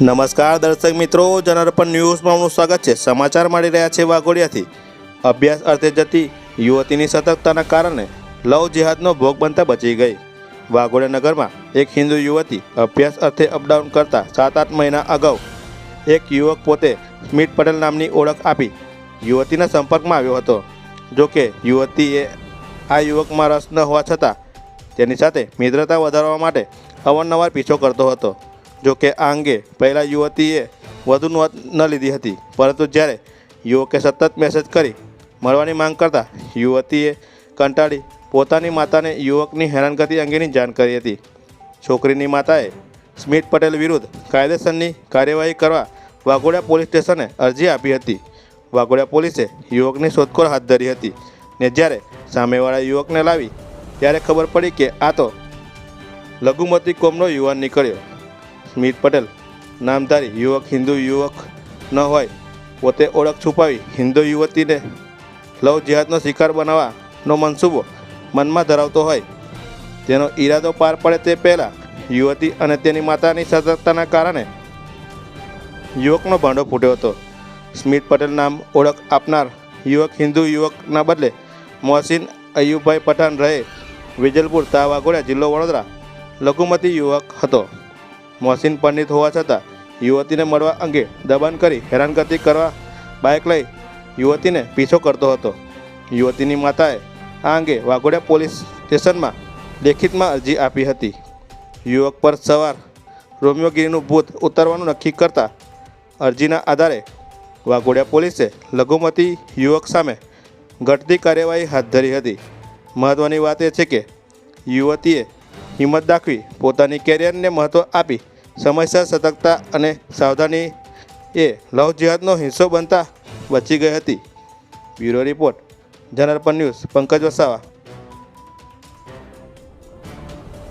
નમસ્કાર દર્શક મિત્રો જનરપન ન્યૂઝમાં આપનું સ્વાગત છે. સમાચાર મળી રહ્યા છે વાઘોડિયાથી. અભ્યાસ અર્થે જતી યુવતીની સતર્કતાના કારણે લવ જિહાદનો ભોગ બનતા બચી ગઈ. વાઘોડિયા નગરમાં એક હિન્દુ યુવતી અભ્યાસ અર્થે અપડાઉન કરતા સાત આઠ મહિના અગાઉ એક યુવક પોતે સ્મિત પટેલ નામની ઓળખ આપી યુવતીના સંપર્કમાં આવ્યો હતો. જો કે યુવતીએ આ યુવકમાં રસ ન હોવા છતાં તેની સાથે મિત્રતા વધારવા માટે અવારનવાર પીછો કરતો હતો. જો કે આ અંગે પહેલાં યુવતીએ વધુ નોંધ ન લીધી હતી. પરંતુ જ્યારે યુવકે સતત મેસેજ કરી મળવાની માંગ કરતાં યુવતીએ કંટાળી પોતાની માતાને યુવકની હેરાનગતિ અંગેની જાણ કરી હતી. છોકરીની માતાએ સ્મિત પટેલ વિરુદ્ધ કાયદેસરની કાર્યવાહી કરવા વાઘોડિયા પોલીસ સ્ટેશને અરજી આપી હતી. વાઘોડિયા પોલીસે યુવકની શોધખોળ હાથ ધરી હતી ને જ્યારે સામેવાળા યુવકને લાવી ત્યારે ખબર પડી કે આ તો લઘુમતી કોમનો યુવાન નીકળ્યો. સ્મિત પટેલ. નામધારી યુવક, હિન્દુ યુવક ન હોય, પોતે ઓળખ છુપાવી હિન્દુ યુવતીને લવ જિહાદનો શિકાર બનાવવાનો મનસૂબો મનમાં ધરાવતો હોય. તેનો ઈરાદો પાર પડે તે પહેલાં યુવતી અને તેની માતાની સતર્કતાના કારણે યુવકનો ભાંડો ફૂટ્યો હતો. સ્મિત પટેલ નામ ઓળખ આપનાર યુવક, હિન્દુ યુવકના બદલે મોહસિન અયુબભાઈ પઠાણ રહે વિજલપુર તા વાઘોડિયા જિલ્લો વડોદરા લઘુમતી યુવક હતો. મોહસિન પંડિત હોવા છતાં યુવતીને મળવા અંગે દબાણ કરી હેરાનગતિ કરવા બાઇક લઈ યુવતીને પીછો કરતો હતો. યુવતીની માતાએ આ અંગે વાઘોડિયા પોલીસ સ્ટેશનમાં લેખિતમાં અરજી આપી હતી. યુવક પર સવાર રોમિયોગીરીનું ભૂત ઉતારવાનું નક્કી કરતા અરજીના આધારે વાઘોડિયા પોલીસે લઘુમતી યુવક સામે ઘટતી કાર્યવાહી હાથ ધરી હતી. મહત્ત્વની વાત એ છે કે યુવતીએ હિંમત દાખવી પોતાની કેરિયરને મહત્ત્વ આપી સમયસર, સતર્કતા અને સાવધાની એ લવ જિહાદનો હિસ્સો બનતા બચી ગઈ હતી. બ્યુરો રિપોર્ટ જનરપન ન્યૂઝ, પંકજ વસાવા.